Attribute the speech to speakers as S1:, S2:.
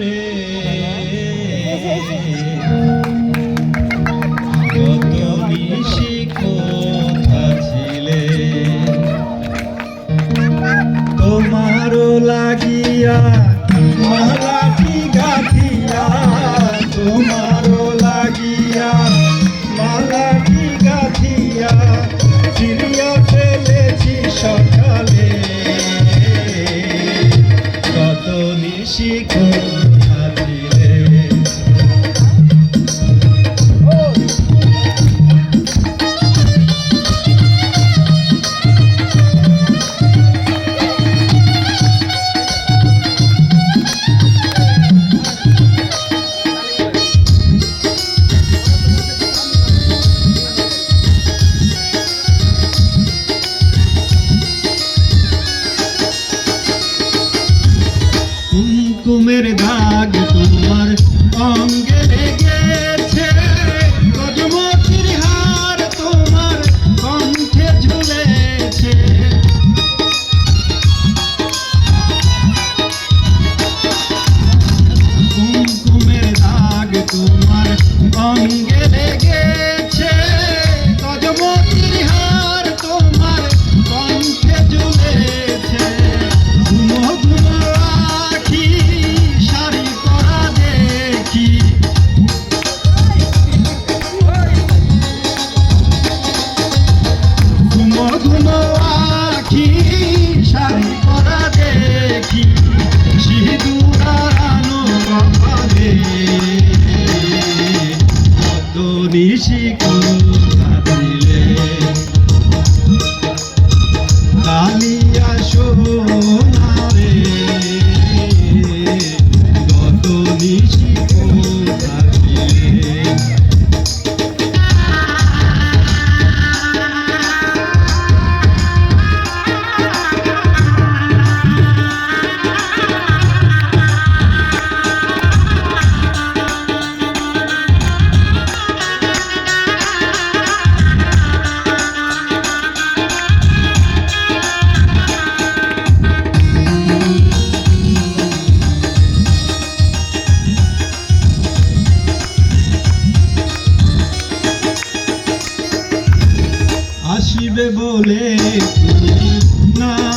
S1: রে। কত নিশি কোথা ছিলে। তোমারও লাগিয়া মালাটি গাথিয়া, তোমারও লাগিয়া মালাটি গাথিয়া ফিরিয়া ফেলেছি সকালে। কত নিশি কত আসিবে বলে না